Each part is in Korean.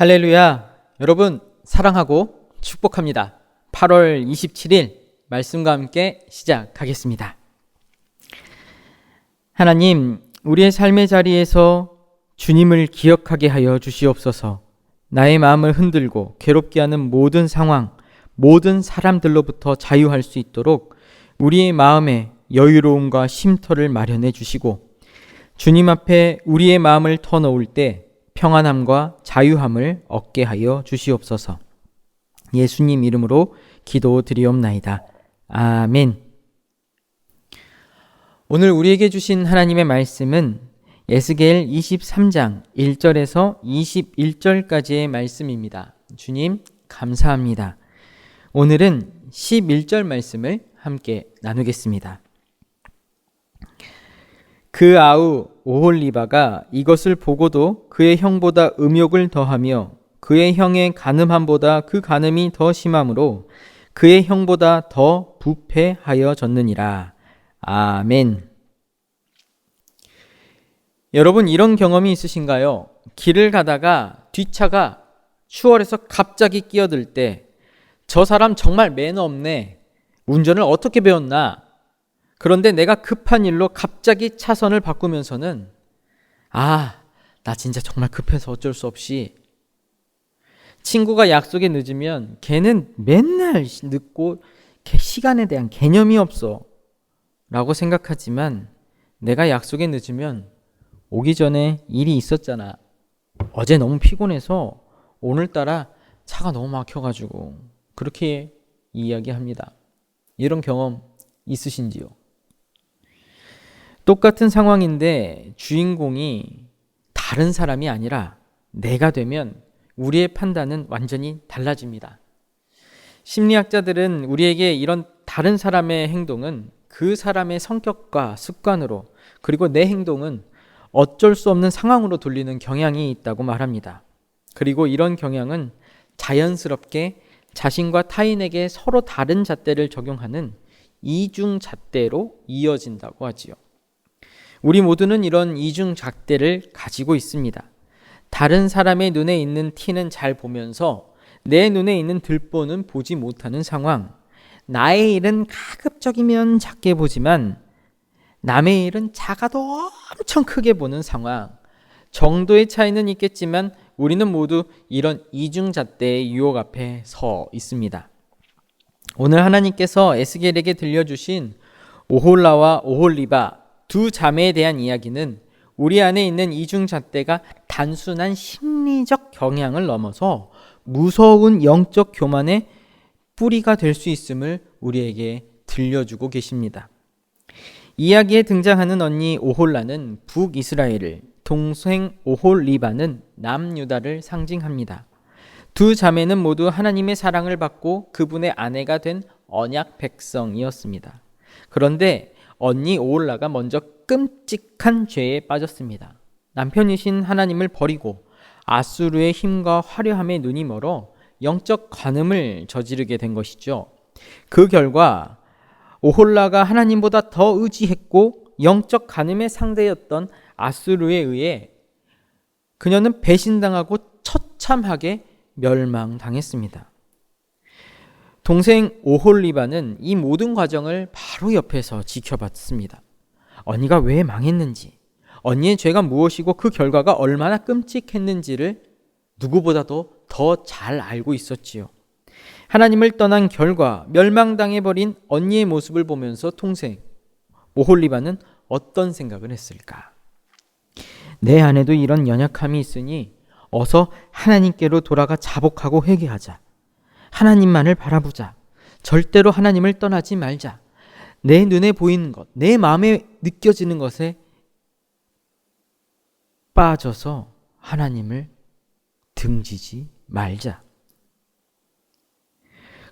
할렐루야. 여러분, 사랑하고 축복합니다. 8월 27일 말씀과 함께 시작하겠습니다. 하나님, 우리의 삶의 자리에서 주님을 기억하게 하여 주시옵소서. 나의 마음을 흔들고 괴롭게 하는 모든 상황, 모든 사람들로부터 자유할 수 있도록 우리의 마음에 여유로움과 쉼터를 마련해 주시고 주님 앞에 우리의 마음을 터놓을 때 평안함과 자유함을 얻게 하여 주시옵소서. 예수님 이름으로 기도드리옵나이다. 아멘. 오늘 우리에게 주신 하나님의 말씀은 에스겔 23장 1절에서 21절까지의 말씀입니다. 주님, 감사합니다. 오늘은 11절 말씀을 함께 나누겠습니다. 그 아우 오홀리바가 이것을 보고도 그의 형보다 음욕을 더하며 그의 형의 가늠함보다 그 가늠이 더 심함으로 그의 형보다 더 부패하여졌느니라. 아멘. 여러분 이런 경험이 있으신가요? 길을 가다가 뒷차가 추월해서 갑자기 끼어들 때 저 사람 정말 매너 없네. 운전을 어떻게 배웠나? 그런데 내가 급한 일로 갑자기 차선을 바꾸면서는 아, 나 진짜 정말 급해서 어쩔 수 없이 친구가 약속에 늦으면 걔는 맨날 늦고 시간에 대한 개념이 없어. 라고 생각하지만 내가 약속에 늦으면 오기 전에 일이 있었잖아. 어제 너무 피곤해서 오늘따라 차가 너무 막혀가지고 그렇게 이야기합니다. 이런 경험 있으신지요? 똑같은 상황인데 주인공이 다른 사람이 아니라 내가 되면 우리의 판단은 완전히 달라집니다. 심리학자들은 우리에게 이런 다른 사람의 행동은 그 사람의 성격과 습관으로 그리고 내 행동은 어쩔 수 없는 상황으로 돌리는 경향이 있다고 말합니다. 그리고 이런 경향은 자연스럽게 자신과 타인에게 서로 다른 잣대를 적용하는 이중 잣대로 이어진다고 하지요. 우리 모두는 이런 이중 작대를 가지고 있습니다. 다른 사람의 눈에 있는 티는 잘 보면서 내 눈에 있는 들보는 보지 못하는 상황. 나의 일은 가급적이면 작게 보지만 남의 일은 작아도 엄청 크게 보는 상황. 정도의 차이는 있겠지만 우리는 모두 이런 이중잣대의 유혹 앞에 서 있습니다. 오늘 하나님께서 에스겔에게 들려주신 오홀라와 오홀리바 두 자매에 대한 이야기는 우리 안에 있는 이중 잣대가 단순한 심리적 경향을 넘어서 무서운 영적 교만의 뿌리가 될 수 있음을 우리에게 들려주고 계십니다. 이야기에 등장하는 언니 오홀라는 북이스라엘을, 동생 오홀리바는 남유다를 상징합니다. 두 자매는 모두 하나님의 사랑을 받고 그분의 아내가 된 언약 백성이었습니다. 그런데 언니 오올라가 먼저 끔찍한 죄에 빠졌습니다. 남편이신 하나님을 버리고 아수르의 힘과 화려함에 눈이 멀어 영적 관음을 저지르게 된 것이죠. 그 결과 오홀라가 하나님보다 더 의지했고 영적 간음의 상대였던 아수르에 의해 그녀는 배신당하고 처참하게 멸망당했습니다. 동생 오홀리바는 이 모든 과정을 바로 옆에서 지켜봤습니다. 언니가 왜 망했는지, 언니의 죄가 무엇이고 그 결과가 얼마나 끔찍했는지를 누구보다도 더 잘 알고 있었지요. 하나님을 떠난 결과 멸망당해버린 언니의 모습을 보면서 동생 오홀리바는 어떤 생각을 했을까? 내 안에도 이런 연약함이 있으니 어서 하나님께로 돌아가 자복하고 회개하자. 하나님만을 바라보자. 절대로 하나님을 떠나지 말자. 내 눈에 보이는 것, 내 마음에 느껴지는 것에 빠져서 하나님을 등지지 말자.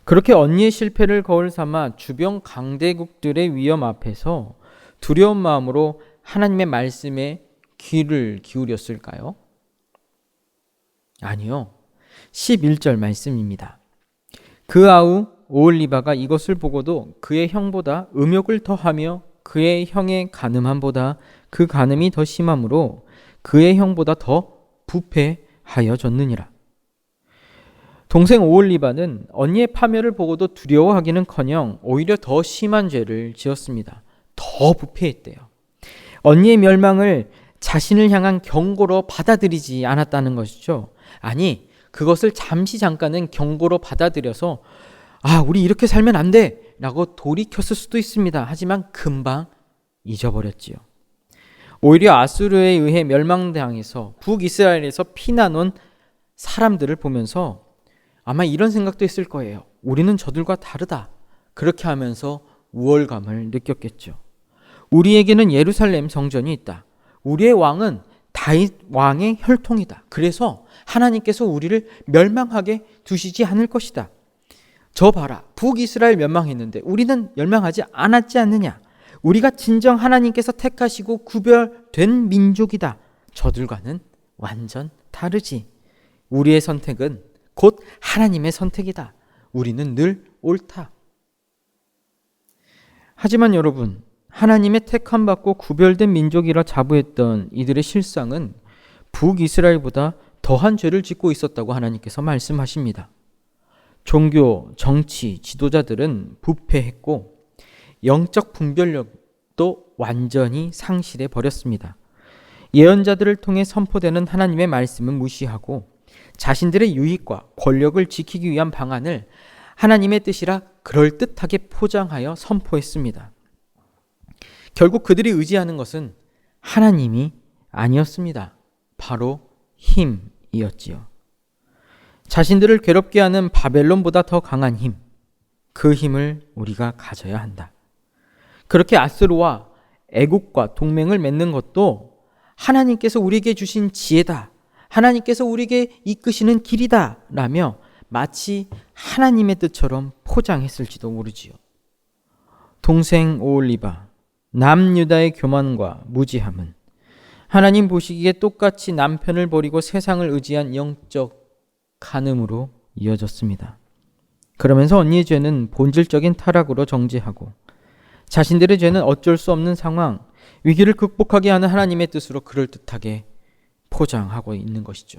그렇게 언니의 실패를 거울 삼아 주변 강대국들의 위험 앞에서 두려운 마음으로 하나님의 말씀에 귀를 기울였을까요? 아니요. 11절 말씀입니다. 그 아우 오올리바가 이것을 보고도 그의 형보다 음욕을 더하며 그의 형의 가늠함보다 그 가늠이 더 심함으로 그의 형보다 더 부패하여졌느니라. 동생 오올리바는 언니의 파멸을 보고도 두려워하기는커녕 오히려 더 심한 죄를 지었습니다. 더 부패했대요. 언니의 멸망을 자신을 향한 경고로 받아들이지 않았다는 것이죠. 아니, 그것을 잠시 잠깐은 경고로 받아들여서 아, 우리 이렇게 살면 안 돼! 라고 돌이켰을 수도 있습니다. 하지만 금방 잊어버렸지요. 오히려 아수르에 의해 멸망당해서 북이스라엘에서 피난 온 사람들을 보면서 아마 이런 생각도 했을 거예요. 우리는 저들과 다르다. 그렇게 하면서 우월감을 느꼈겠죠. 우리에게는 예루살렘 성전이 있다. 우리의 왕은 다윗 왕의 혈통이다. 그래서 하나님께서 우리를 멸망하게 두시지 않을 것이다. 저 봐라. 북이스라엘 멸망했는데 우리는 멸망하지 않았지 않느냐? 우리가 진정 하나님께서 택하시고 구별된 민족이다. 저들과는 완전 다르지. 우리의 선택은 곧 하나님의 선택이다. 우리는 늘 옳다. 하지만 여러분, 하나님의 택함 받고 구별된 민족이라 자부했던 이들의 실상은 북이스라엘보다 더한 죄를 짓고 있었다고 하나님께서 말씀하십니다. 종교, 정치, 지도자들은 부패했고 영적 분별력도 완전히 상실해 버렸습니다. 예언자들을 통해 선포되는 하나님의 말씀은 무시하고 자신들의 유익과 권력을 지키기 위한 방안을 하나님의 뜻이라 그럴듯하게 포장하여 선포했습니다. 결국 그들이 의지하는 것은 하나님이 아니었습니다. 바로 힘이었지요. 자신들을 괴롭게 하는 바벨론보다 더 강한 힘, 그 힘을 우리가 가져야 한다. 그렇게 아스로와 애국과 동맹을 맺는 것도 하나님께서 우리에게 주신 지혜다. 하나님께서 우리에게 이끄시는 길이다. 라며 마치 하나님의 뜻처럼 포장했을지도 모르지요. 동생 오올리바, 남유다의 교만과 무지함은 하나님 보시기에 똑같이 남편을 버리고 세상을 의지한 영적 간음으로 이어졌습니다. 그러면서 언니의 죄는 본질적인 타락으로 정지하고 자신들의 죄는 어쩔 수 없는 상황, 위기를 극복하게 하는 하나님의 뜻으로 그럴듯하게 포장하고 있는 것이죠.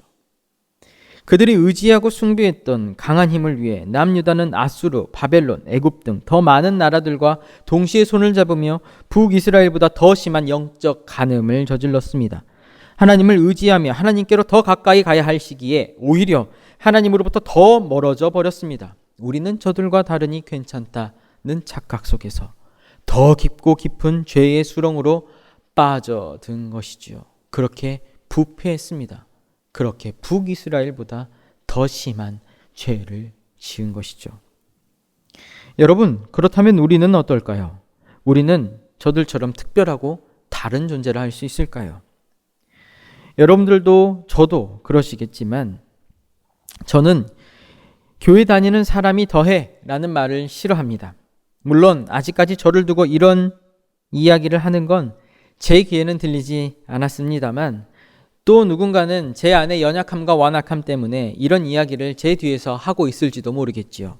그들이 의지하고 숭배했던 강한 힘을 위해 남유다는 아수르, 바벨론, 애굽 등 더 많은 나라들과 동시에 손을 잡으며 북이스라엘보다 더 심한 영적 간음을 저질렀습니다. 하나님을 의지하며 하나님께로 더 가까이 가야 할 시기에 오히려 하나님으로부터 더 멀어져 버렸습니다. 우리는 저들과 다르니 괜찮다는 착각 속에서 더 깊고 깊은 죄의 수렁으로 빠져든 것이지요. 그렇게 부패했습니다. 그렇게 북이스라엘보다 더 심한 죄를 지은 것이죠. 여러분, 그렇다면 우리는 어떨까요? 우리는 저들처럼 특별하고 다른 존재를 할 수 있을까요? 여러분들도 저도 그러시겠지만 저는 교회 다니는 사람이 더해 라는 말을 싫어합니다. 물론 아직까지 저를 두고 이런 이야기를 하는 건 제 귀에는 들리지 않았습니다만 또 누군가는 제 안의 연약함과 완악함 때문에 이런 이야기를 제 뒤에서 하고 있을지도 모르겠지요.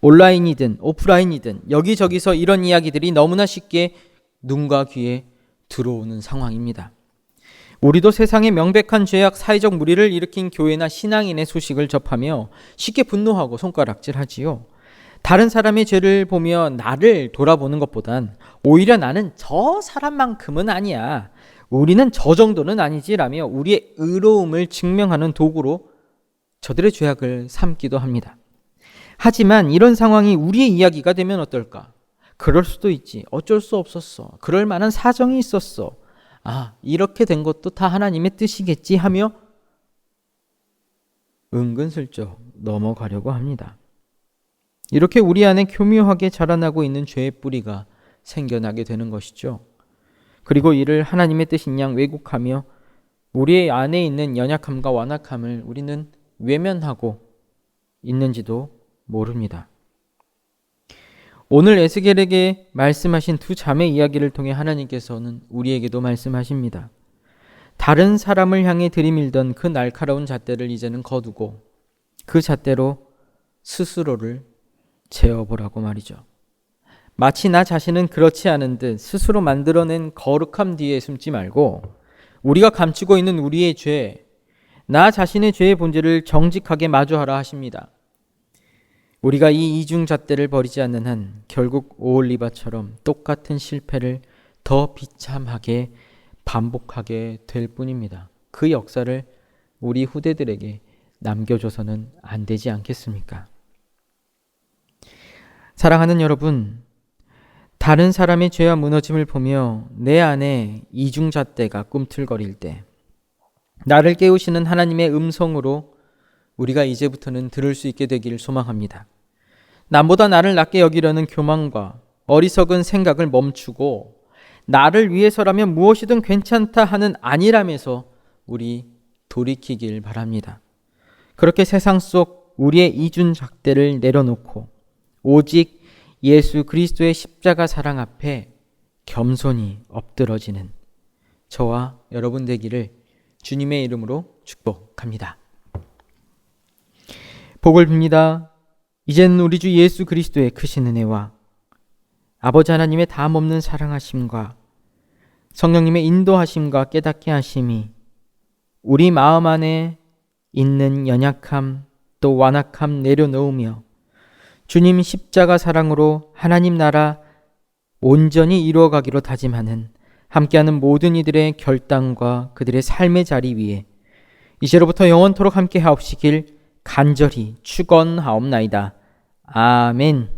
온라인이든 오프라인이든 여기저기서 이런 이야기들이 너무나 쉽게 눈과 귀에 들어오는 상황입니다. 우리도 세상의 명백한 죄악 사회적 무리를 일으킨 교회나 신앙인의 소식을 접하며 쉽게 분노하고 손가락질하지요. 다른 사람의 죄를 보며 나를 돌아보는 것보단 오히려 나는 저 사람만큼은 아니야. 우리는 저 정도는 아니지라며 우리의 의로움을 증명하는 도구로 저들의 죄악을 삼기도 합니다. 하지만 이런 상황이 우리의 이야기가 되면 어떨까? 그럴 수도 있지. 어쩔 수 없었어. 그럴 만한 사정이 있었어. 아, 이렇게 된 것도 다 하나님의 뜻이겠지 하며 은근슬쩍 넘어가려고 합니다. 이렇게 우리 안에 교묘하게 자라나고 있는 죄의 뿌리가 생겨나게 되는 것이죠. 그리고 이를 하나님의 뜻인 양 왜곡하며 우리 안에 있는 연약함과 완악함을 우리는 외면하고 있는지도 모릅니다. 오늘 에스겔에게 말씀하신 두 자매 이야기를 통해 하나님께서는 우리에게도 말씀하십니다. 다른 사람을 향해 들이밀던 그 날카로운 잣대를 이제는 거두고 그 잣대로 스스로를 재어보라고 말이죠. 마치 나 자신은 그렇지 않은 듯 스스로 만들어낸 거룩함 뒤에 숨지 말고 우리가 감추고 있는 우리의 죄, 나 자신의 죄의 본질을 정직하게 마주하라 하십니다. 우리가 이 이중잣대를 버리지 않는 한 결국 오올리바처럼 똑같은 실패를 더 비참하게 반복하게 될 뿐입니다. 그 역사를 우리 후대들에게 남겨줘서는 안 되지 않겠습니까? 사랑하는 여러분, 다른 사람의 죄와 무너짐을 보며 내 안에 이중잣대가 꿈틀거릴 때, 나를 깨우시는 하나님의 음성으로 우리가 이제부터는 들을 수 있게 되기를 소망합니다. 남보다 나를 낮게 여기려는 교만과 어리석은 생각을 멈추고 나를 위해서라면 무엇이든 괜찮다 하는 안일함에서 우리 돌이키길 바랍니다. 그렇게 세상 속 우리의 이준 작대를 내려놓고 오직 예수 그리스도의 십자가 사랑 앞에 겸손히 엎드러지는 저와 여러분 되기를 주님의 이름으로 축복합니다. 복을 빕니다. 이제는 우리 주 예수 그리스도의 크신 은혜와 아버지 하나님의 다함없는 사랑하심과 성령님의 인도하심과 깨닫게 하심이 우리 마음 안에 있는 연약함 또 완악함 내려놓으며 주님 십자가 사랑으로 하나님 나라 온전히 이루어가기로 다짐하는 함께하는 모든 이들의 결단과 그들의 삶의 자리 위에 이제로부터 영원토록 함께 하옵시길 간절히 축원하옵나이다. 아멘.